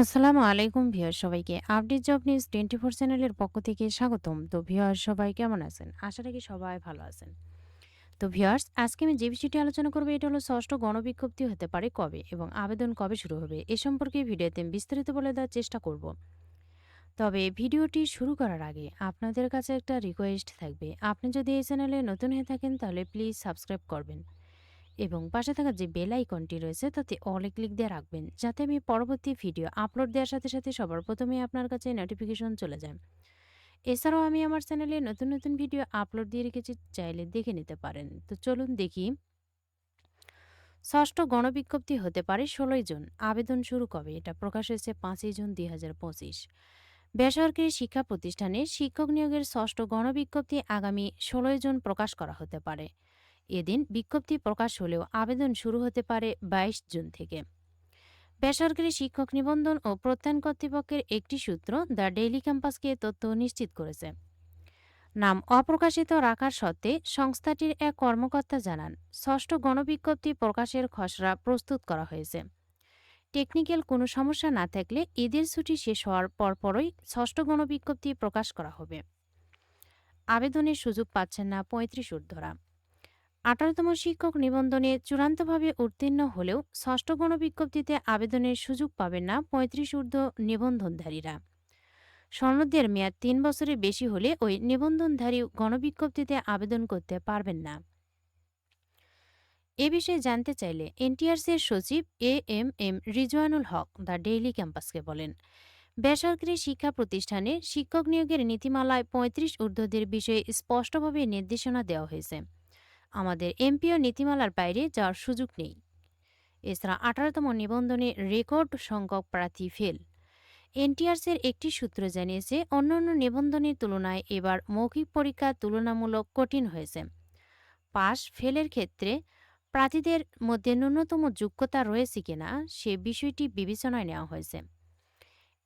আসসালামু আলাইকুম ভিউয়ার সবাইকে। Update job news twenty four চ্যানেলের পক্ষ থেকে স্বাগতম। তো ভিউয়ার সবাই কেমন আছেন? আশা রাখি সবাই ভালো আছেন। তো ভিউয়ার্স, আজকে আমি যে বিষয়টি আলোচনা করব, এটা হলো ষষ্ঠ গণবিজ্ঞপ্তি হতে পারে কবে এবং আবেদন কবে শুরু হবে, এ সম্পর্কে ভিডিওতে বিস্তারিত বলে দেওয়ার চেষ্টা করব। তবে ভিডিওটি শুরু করার আগে আপনাদের কাছে একটা রিকোয়েস্ট থাকবে। আপনি যদি এই চ্যানেলে নতুন হয়ে থাকেন, তাহলে প্লিজ সাবস্ক্রাইব করবেন। এবং পাশে থাকা যে বেল আইকনটি রয়েছে, তাতে অলে ক্লিক দিয়ে রাখবেন, যাতে আমি পরবর্তী ভিডিও আপলোড দেওয়ার সাথে সাথে সবার প্রথমে আপনার কাছে নোটিফিকেশন চলে যায়। এছাড়াও আমি আমার চ্যানেলে নতুন নতুন ভিডিও আপলোড দিয়ে রেখেছি, চাইলে দেখে নিতে পারেন। তো চলুন দেখি। ষষ্ঠ গণবিজ্ঞপ্তি হতে পারে ষোলোই জুন, আবেদন শুরু কবে? এটা প্রকাশ হয়েছে পাঁচই জুন দুই হাজার পঁচিশ। বেসরকারি শিক্ষা প্রতিষ্ঠানে শিক্ষক নিয়োগের ষষ্ঠ গণবিজ্ঞপ্তি আগামী ষোলোই জুন প্রকাশ করা হতে পারে। এদিন বিজ্ঞপ্তি প্রকাশ হলেও আবেদন শুরু হতে পারে বাইশ জুন থেকে। বেসরকারি শিক্ষক নিবন্ধন ও প্রত্যয়ন কর্তৃপক্ষের একটি সূত্র দ্য ডেইলি ক্যাম্পাসকে তথ্য নিশ্চিত করেছে। নাম অপ্রকাশিত রাখার সত্ত্বে সংস্থাটির এক কর্মকর্তা জানান, ষষ্ঠ গণবিজ্ঞপ্তি প্রকাশের খসড়া প্রস্তুত করা হয়েছে। টেকনিক্যাল কোনো সমস্যা না থাকলে ঈদের ছুটি শেষ হওয়ার পরপরই ষষ্ঠ গণবিজ্ঞপ্তি প্রকাশ করা হবে। আবেদনের সুযোগ পাচ্ছেন না পঁয়ত্রিশ ঊর্ধ্বরা। আঠারোতম শিক্ষক নিবন্ধনে চূড়ান্তভাবে উত্তীর্ণ হলেও ষষ্ঠ গণবিজ্ঞপ্তিতে আবেদনের সুযোগ পাবেন না পঁয়ত্রিশ ঊর্ধ্ব নিবন্ধনধারীরা। সনদের মেয়াদ তিন বছরের বেশি হলে ওই নিবন্ধনধারী গণবিজ্ঞপ্তিতে আবেদন করতে পারবেন না। এ বিষয়ে জানতে চাইলে এনটিআরসির সচিব A M M Rizwanul Haque the daily ক্যাম্পাসকে বলেন, বেসরকারি শিক্ষা প্রতিষ্ঠানে শিক্ষক নিয়োগের নীতিমালায় পঁয়ত্রিশ ঊর্ধ্বদের বিষয়ে স্পষ্টভাবে নির্দেশনা দেওয়া হয়েছে। আমাদের এমপিও নীতিমালার বাইরে যাওয়ার সুযোগ নেই। এছাড়া আঠারোতম নিবন্ধনে রেকর্ড সংখ্যক প্রার্থী ফেল। এনটিআরসির একটি সূত্র জানিয়েছে, অন্যান্য নিবন্ধনের তুলনায় এবার মৌখিক পরীক্ষা তুলনামূলক কঠিন হয়েছে। পাস ফেলের ক্ষেত্রে প্রার্থীদের মধ্যে ন্যূনতম যোগ্যতা রয়েছে কিনা সে বিষয়টি বিবেচনায় নেওয়া হয়েছে।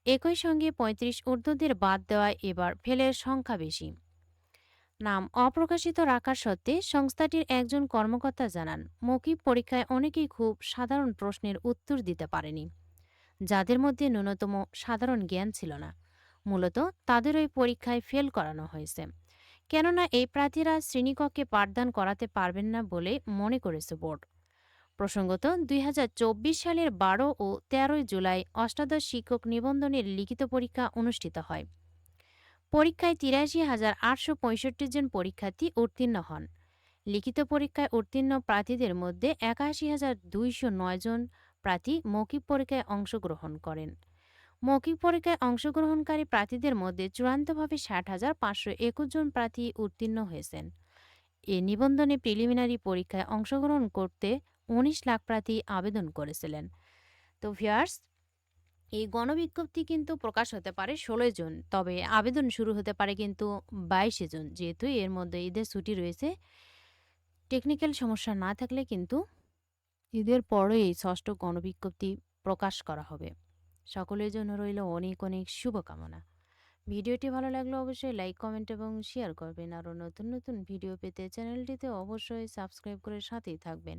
একই সঙ্গে পঁয়ত্রিশ ঊর্ধ্বদের বাদ দেওয়ায় এবার ফেলের সংখ্যা বেশি। নাম অপ্রকাশিত রাখার সত্ত্বে সংস্থাটির একজন কর্মকর্তা জানান, মৌখিক পরীক্ষায় অনেকেই খুব সাধারণ প্রশ্নের উত্তর দিতে পারেনি, যাদের মধ্যে ন্যূনতম সাধারণ জ্ঞান ছিল না। মূলত তাদের ওই পরীক্ষায় ফেল করানো হয়েছে। কেননা এই প্রার্থীরা শ্রেণীকক্ষে পাঠদান করাতে পারবেন না বলে মনে করেছে বোর্ড। প্রসঙ্গত দুই হাজার চব্বিশ সালের বারো ও তেরোই জুলাই অষ্টাদশ শিক্ষক নিবন্ধনের লিখিত পরীক্ষা অনুষ্ঠিত হয়। পরীক্ষায় তিরাশি হাজার আটশো পঁয়ষট্টি জন পরীক্ষার্থী উত্তীর্ণ হন। লিখিত পরীক্ষায় উত্তীর্ণ প্রার্থীদের মধ্যে একাশি হাজার দুইশো নয় জন প্রার্থী মৌখিক পরীক্ষায় অংশগ্রহণ করেন। মৌখিক পরীক্ষায় অংশগ্রহণকারী প্রার্থীদের মধ্যে চূড়ান্তভাবে ষাট হাজার পাঁচশো একুশ জন প্রার্থী উত্তীর্ণ হয়েছেন। এ নিবন্ধনে প্রিলিমিনারি পরীক্ষায় অংশগ্রহণ করতে উনিশ লাখ প্রার্থী আবেদন করেছিলেন। তো ভিয়ার্স এই গণবিজ্ঞপ্তি কিন্তু প্রকাশ হতে পারে ষোলোই জুন। তবে আবেদন শুরু হতে পারে কিন্তু বাইশে জুন। যেহেতু এর মধ্যে ঈদের ছুটি রয়েছে, টেকনিক্যাল সমস্যা না থাকলে কিন্তু ঈদের পরে এই ষষ্ঠ গণবিজ্ঞপ্তি প্রকাশ করা হবে। সকলের জন্য রইল অনেক অনেক শুভকামনা। ভিডিওটি ভালো লাগলে অবশ্যই লাইক, কমেন্ট এবং শেয়ার করবেন। আরও নতুন নতুন ভিডিও পেতে চ্যানেলটিতে অবশ্যই সাবস্ক্রাইব করে সাথেই থাকবেন।